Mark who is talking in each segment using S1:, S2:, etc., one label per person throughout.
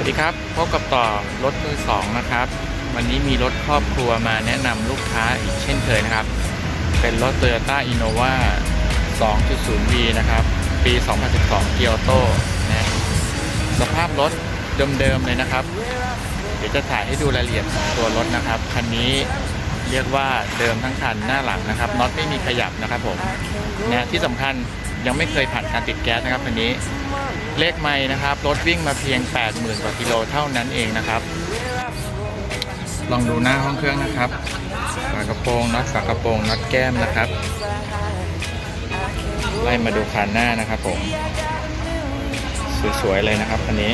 S1: วัสดีครับ พบกับต่อรถมือสองนะครับ วันนี้มีรถครอบครัวมาแนะนำลูกค้าอีกเช่นเคยนะครับ เป็นรถ Toyota Innova 2.0V นะครับ ปี 2012 เกียร์โตนะสภาพรถเดิมๆเลยนะครับ เดี๋ยวจะถ่ายให้ดูรายละเอียดตัวรถนะครับ คันนี้เรียกว่าเดิมทั้งคันหน้าหลังนะครับน็อตไม่มีขยับนะครับผมนะที่สำคัญยังไม่เคยผ่านการติดแก๊สนะครับคันนี้ เลขไม่นะครับ รถวิ่งมาเพียง 80,000กว่ากิโลเท่านั้นเองนะครับ ลองดูหน้าห้องเครื่องนะครับฝากระโปรงน็อตฝากระโปรงน็อตแก้มนะครับไล่มาดูคันหน้านะครับผม สวยๆเลยนะครับคันนี้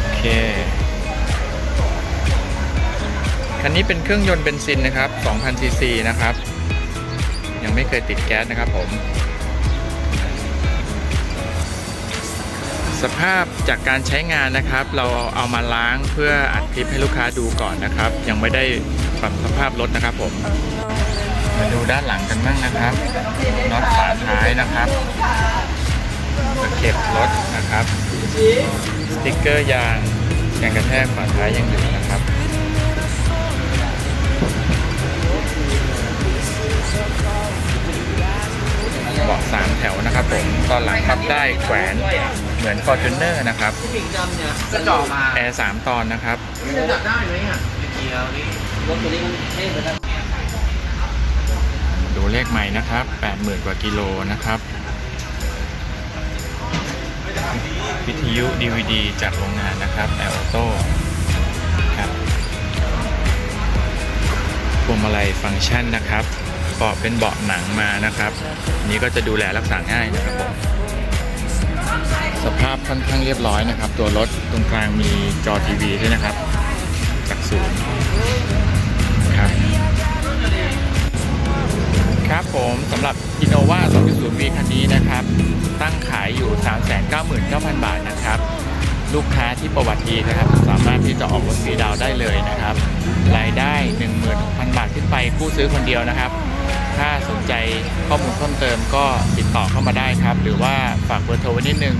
S1: โอเคคันนี้เป็นเครื่องยนต์เบนซินนะครับ 2,000ซีซีนะครับ ยังไม่เคยติดแก๊สนะครับผม สภาพจากการใช้งานนะครับ เราเอามาล้างเพื่ออัดคลิปให้ลูกค้าดูก่อนนะครับ ยังไม่ได้ปรับสภาพรถนะครับผมมาดูด้านหลังกันบ้างนะครับน็อตฝาท้ายนะครับตะเข็บรถนะครับ สติ๊กเกอร์ยางยางกระแทกฝาท้ายยังอยู่นะครับ ผมตอนหลังพับได้แขวนเหมือน Fortuner นะครับ
S2: ปิงดำเนี่ยจะเจาะมา
S1: แอร์สามตอนนะครับ
S2: จะดับได้ไหมอะเกียวนี่รถตัวนี้มันเท่เหมือนกัน
S1: ดูเลขใหม่นะครับ80,000กว่ากิโลนะครับ วิทยุ DVD จากโรงงานนะครับแอลโต้ครับพวงมาลัยฟังก์ชันนะครับ เบเป็นเบาะหนังมานะครับ นี้ก็จะดูแลรักษาง่ายนะครับผมสภาพค่อนข้างเรียบร้อยนะครับ ตัวรถตรงกลางมีจอทีวีด้วยนะครับ จากศูนย์ครับครับผมสำหรับ Innova 2.0V คันนี้นะครับ ตั้งขายอยู่ 399,000 บาทนะครับ ลูกค้าที่ประวัติดีนะครับ สามารถที่จะออกรถสีดาวได้เลยนะครับ รายได้ 16,000 บาทขึ้นไปกู้ซื้อคนเดียวนะครับ ถ้าสนใจข้อมูลเพิ่มเติมก็ติดต่อเข้ามาได้ครับ หรือว่าฝากเบอร์โทรไว้นิดนึง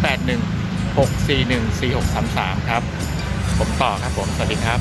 S1: 081 641 4633 ครับ ผมต่อครับผม สวัสดีครับ